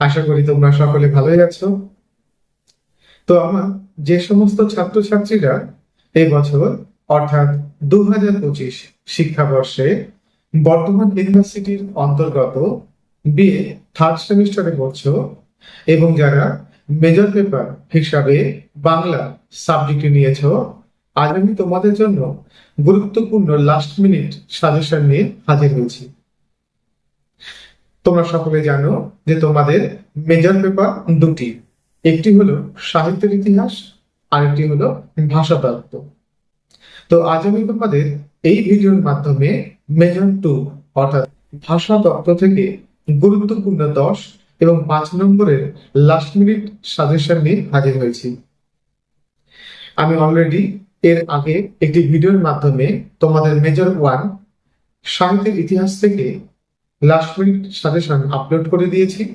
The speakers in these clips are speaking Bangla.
আশা করি তোমরা সকলে ভালোই আছো। তো আমার যে সমস্ত ছাত্রছাত্রীরা এই বছর, অর্থাৎ দু হাজার পঁচিশ শিক্ষাবর্ষে বর্তমান ইউনিভার্সিটির অন্তর্গত বিএ থার্ড সেমিস্টারে পড়ছো এবং যারা মেজর পেপার হিসাবে বাংলা সাবজেক্টে নিয়েছো, আজ আমি তোমাদের জন্য গুরুত্বপূর্ণ লাস্ট মিনিট সাজেশন নিয়ে হাজির হয়েছি। তোমরা সকলে জানো যে তোমাদের মেজর পেপার দুটি। একটি হলো সাহিত্যের ইতিহাস, আরেকটি হলো ভাষাতত্ত্ব। তো আজ আমি তোমাদের এই ভিডিওর মাধ্যমে মেজর টু অর্থাৎ ভাষাতত্ত্ব থেকে গুরুত্বপূর্ণ দশ এবং পাঁচ নম্বরের লাস্ট মিনিট সাজেশন নিয়ে হাজির হয়েছি। আমি অলরেডি এর আগে একটি ভিডিওর মাধ্যমে তোমাদের মেজর ওয়ান সাহিত্যের ইতিহাস থেকে লাস্ট মিনিট সাজেশন আপলোড করে দিয়েছি।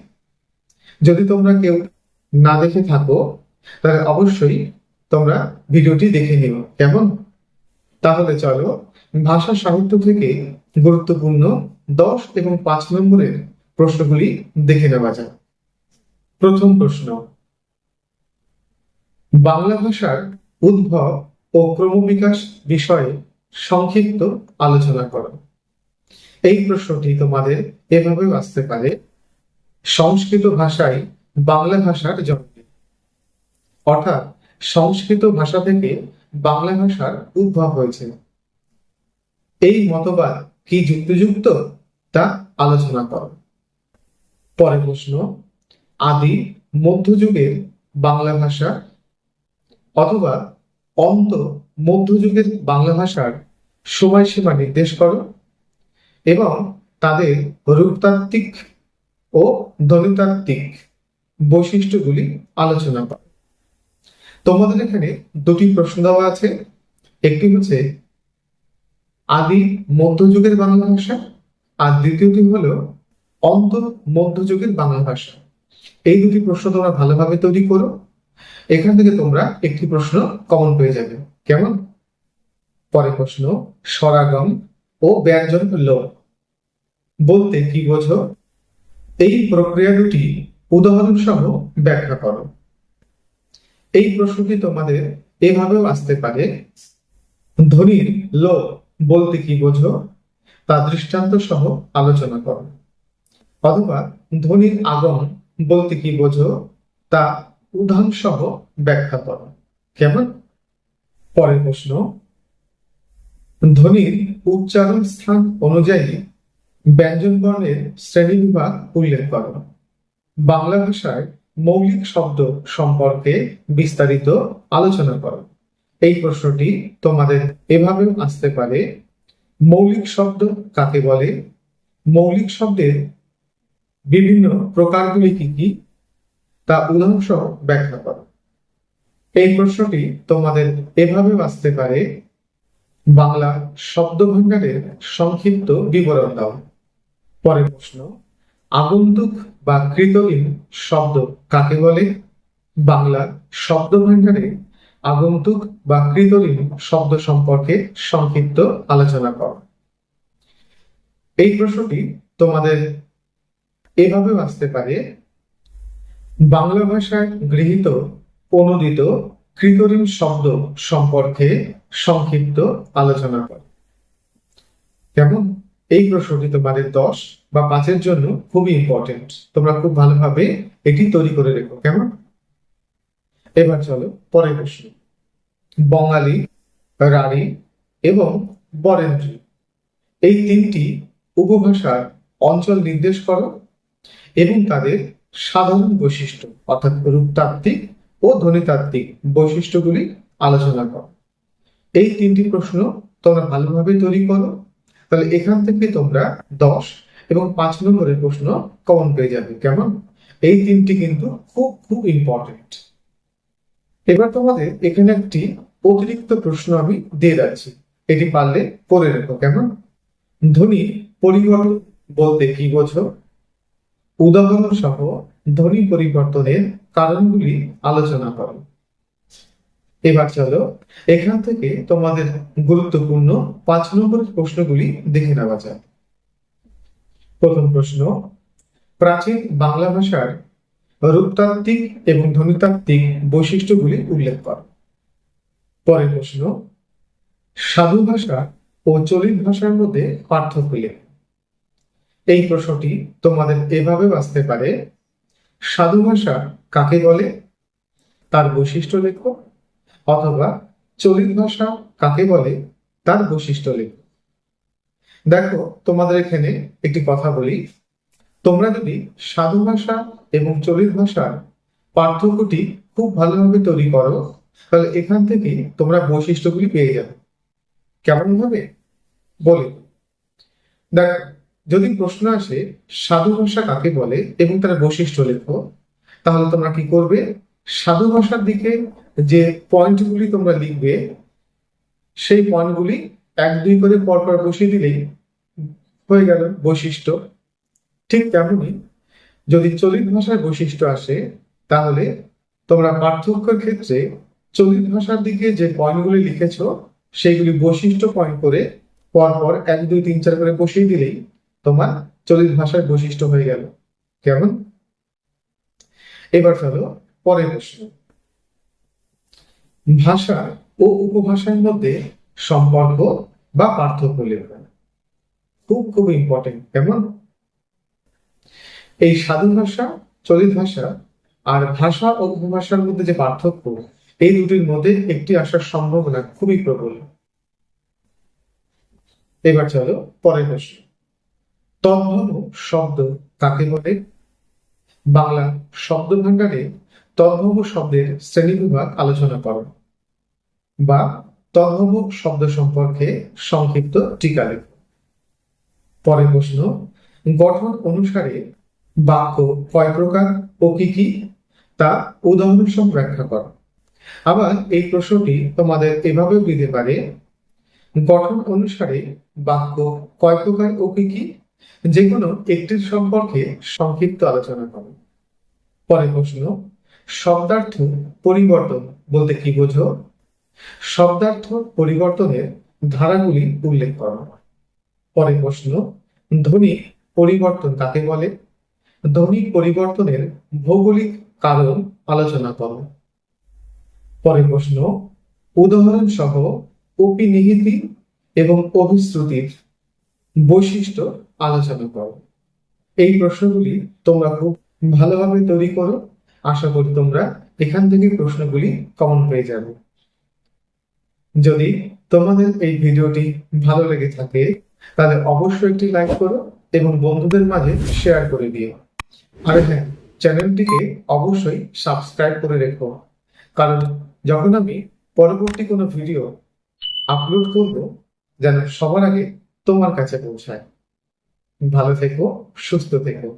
যদি তোমরা কেউ না দেখে থাকো, তাহলে অবশ্যই তোমরা ভিডিওটি দেখে নিও। কেমন? তাহলে চলো, ভাষা সাহিত্য থেকে গুরুত্বপূর্ণ দশ এবং পাঁচ নম্বরের প্রশ্নগুলি দেখে নেওয়া যাক। প্রথম প্রশ্ন, বাংলা ভাষার উদ্ভব ও ক্রমবিকাশ বিষয়ে সংক্ষিপ্ত আলোচনা করো। এই প্রশ্নটি তোমাদের এভাবেও আসতে পারে। সংস্কৃত ভাষায় বাংলা ভাষার জন্ম। অর্থাৎ সংস্কৃত ভাষা থেকে বাংলা ভাষার উদ্ভব হয়েছে। এই মতবাদ কি যুক্তিযুক্ত? তা আলোচনা কর। পরের প্রশ্ন, আদি মধ্যযুগের বাংলা ভাষা অথবা অন্ত মধ্যযুগের বাংলা ভাষার সময়সীমা নির্দেশ করো। এবং তাদের রূপতাত্ত্বিক ও ধ্বনিতাত্ত্বিক বৈশিষ্ট্যগুলি আলোচনা করো। তোমাদের এখানে দুটি প্রশ্ন দেওয়া আছে। একটি হচ্ছে, আদি মধ্যযুগের বাংলা ভাষা আর দ্বিতীয়টি হলো অন্ত মধ্যযুগের বাংলা ভাষা। এই দুটি প্রশ্ন তোমরা ভালোভাবে তৈরি করো। এখান থেকে তোমরা একটি প্রশ্ন কমন পেয়ে যাবে। কেমন? পরে প্রশ্ন, স্বরাগম ও ব্যঞ্জন লোপ। বলতে কি বোঝো? এই প্রক্রিয়া দুটি উদাহরণ সহ ব্যাখ্যা করো। এই প্রশ্নটি তোমাদের এভাবেও আসতে পারে। ধ্বনির লোপ বলতে কি বোঝো? তা দৃষ্টান্ত সহ আলোচনা করো। অথবা ধ্বনির আগম বলতে কি বোঝো? তা উদাহরণ সহ ব্যাখ্যা করো। কেমন? পরের প্রশ্ন। ধ্বনির উচ্চারণ স্থান অনুযায়ী ব্যঞ্জন বর্ণের শ্রেণীবিভাগ উল্লেখ করো। বাংলা ভাষায় মৌলিক শব্দ সম্পর্কে বিস্তারিত আলোচনা করো। এই প্রশ্নটি তোমাদের এভাবেও আসতে পারে। মৌলিক শব্দ কাকে বলে? মৌলিক শব্দের বিভিন্ন প্রকারগুলি কি কি? তা উদাহরণসহ ব্যাখ্যা করো। এই প্রশ্নটি তোমাদের এভাবেও আসতে পারে। বাংলা শব্দ ভাণ্ডারের সংক্ষিপ্ত বিবরণ দাও। পরের প্রশ্ন, আগন্তুক বা কৃতলীন শব্দ কাকে বলে? বাংলা শব্দ ভাণ্ডারে আগন্তুক বা কৃতলীন শব্দ সম্পর্কে সংক্ষিপ্ত আলোচনা কর। এই প্রশ্নটি তোমাদের এভাবেও আসতে পারে, বাংলা ভাষায় গৃহীত অনুদিত কৃতঋণ শব্দ সম্পর্কে সংক্ষিপ্ত আলোচনা কর। কেমন? এই প্রশ্নটি তোমাদের দশ বা পাঁচের জন্য খুবই ইম্পর্টেন্ট তোমরা খুব ভালোভাবে এটি তৈরি করে রেখো, কেমন? এবার চলো পরের প্রশ্ন। বঙ্গালী রাঢ়ী এবং বরেন্দ্রী, এই তিনটি উপভাষার অঞ্চল নির্দেশ করো এবং তাদের সাধারণ বৈশিষ্ট্য, অর্থাৎ রূপতাত্ত্বিক ও ধ্বনিতাত্ত্বিক বৈশিষ্ট্যগুলি আলোচনা করো। এই তিনটি প্রশ্ন তোমরা ভালোভাবে তৈরি করো তাহলে এখান থেকে তোমরা দশ এবং পাঁচ নম্বরের প্রশ্ন কমন পেয়ে যাবে। কেমন? এই তিনটি কিন্তু খুব খুব ইম্পর্টেন্ট এবার তোমাদের এখানে একটি অতিরিক্ত প্রশ্ন আমি দিয়ে যাচ্ছি। এটি পারলে করে রেখো, কেমন? ধ্বনি পরিবর্তন বলতে কি বোঝো? উদাহরণ সহ ধ্বনি পরিবর্তনের কারণগুলি আলোচনা করো। এবার চলো, এখান থেকে তোমাদের গুরুত্বপূর্ণ পাঁচ নম্বরের প্রশ্নগুলি দেখে নেওয়া যাক। প্রথম প্রশ্ন, প্রাচীন বাংলা ভাষার রূপতাত্ত্বিক এবং ধ্বনিতাত্ত্বিক বৈশিষ্ট্যগুলি উল্লেখ কর। পরের প্রশ্ন, সাধু ভাষা ও চলিত ভাষার মধ্যে পার্থক্য লেখ এই প্রশ্নটি তোমাদের এভাবে বাঁচতে পারে, সাধু ভাষা কাকে বলে? তার বৈশিষ্ট্য লেখো অথবা চলিত ভাষা কাকে বলে তার বৈশিষ্ট্য লেখো। দেখো, তোমাদের এখানে একটি কথা বলি। তোমরা যদি সাধু ভাষা এবং চলিত ভাষার পার্থক্যটি খুব ভালোভাবে তৈরি করো, তাহলে এখান থেকে তোমরা বৈশিষ্ট্যগুলি পেয়ে যাবে। কেমন ভাবে? বলে। দেখ, যদি প্রশ্ন আসে, সাধু ভাষা কাকে বলে এবং তার বৈশিষ্ট্য লেখো, তাহলে তোমরা কি করবে? সাধু ভাষার দিকে যে পয়েন্টগুলি তোমরা লিখবে, সেই পয়েন্টগুলি এক, দুই করে পরপর বসিয়ে দিলেই হয়ে গেল বৈশিষ্ট্য। ঠিক তেমনি যদি চলিত ভাষার বৈশিষ্ট্য আসে, তাহলে তোমরা পার্থক্যের ক্ষেত্রে চলিত ভাষার দিকে যে পয়েন্টগুলি লিখেছ, সেইগুলি বৈশিষ্ট্য পয়েন্ট করে পরপর এক, দুই, তিন, চার করে বসিয়ে দিলেই তোমার চলিত ভাষার বৈশিষ্ট্য হয়ে গেল। কেমন? এবার ফেলো, পরের প্রশ্ন। ভাষা ও উপভাষার মধ্যে সম্পর্ক বা পার্থক্য লেখা। খুব খুব ইম্পর্টেন্ট কেমন? এই সাধু ভাষা, চলিত ভাষা আর ভাষা ও উপভাষার মধ্যে যে পার্থক্য, এই দুটির মধ্যে একটি আসার সম্ভাবনা খুবই প্রবল। এবার চলো পরের প্রশ্ন। তদ্ভব শব্দ কাকে বলে? বাংলা শব্দ ভাণ্ডারে তদ্ভব শব্দের শ্রেণীবিভাগ আলোচনা করো বা তদ্ভব শব্দ সম্পর্কে সংক্ষিপ্ত টিকা লেখো। পরের প্রশ্ন, গঠন অনুসারে বাক্য কয় প্রকার ও কি কি তা উদাহরণ সহ ব্যাখ্যা করো। আবার এই প্রশ্নটি তোমাদের এভাবেও দিতে পারে, গঠন অনুসারে বাক্য কয় প্রকার ও কি কি যে কোনো একটির সম্পর্কে সংক্ষিপ্ত আলোচনা করো। পরের প্রশ্ন শব্দার্থ পরিবর্তন বলতে কি বোঝো? শব্দার্থ পরিবর্তনের ধারাগুলি উল্লেখ করো। পরের প্রশ্ন, ধ্বনি পরিবর্তন কাকে বলে? ধ্বনি পরিবর্তনের ভৌগোলিক কারণ আলোচনা করো। পরের প্রশ্ন উদাহরণ সহ অপিনিহিতি এবং অভিশ্রুতির বৈশিষ্ট্য আলোচনা করো। এই প্রশ্নগুলি তোমরা খুব ভালোভাবে তৈরি করো। আশা করি তোমরা এখান থেকে প্রশ্নগুলি কমন পেয়ে যাবে। যদি তোমাদের এই ভিডিওটি ভালো লেগে থাকে, তাহলে অবশ্যই একটি লাইক করো এবং বন্ধুদের মাঝে শেয়ার করে দিও। আর হ্যাঁ চ্যানেলটিকে অবশ্যই সাবস্ক্রাইব করে রেখো। কারণ যখন আমি পরবর্তী কোনো ভিডিও আপলোড করব, যেন সবার আগে তোমার কাছে পৌঁছায়। ভালো থেকো, সুস্থ থেকো।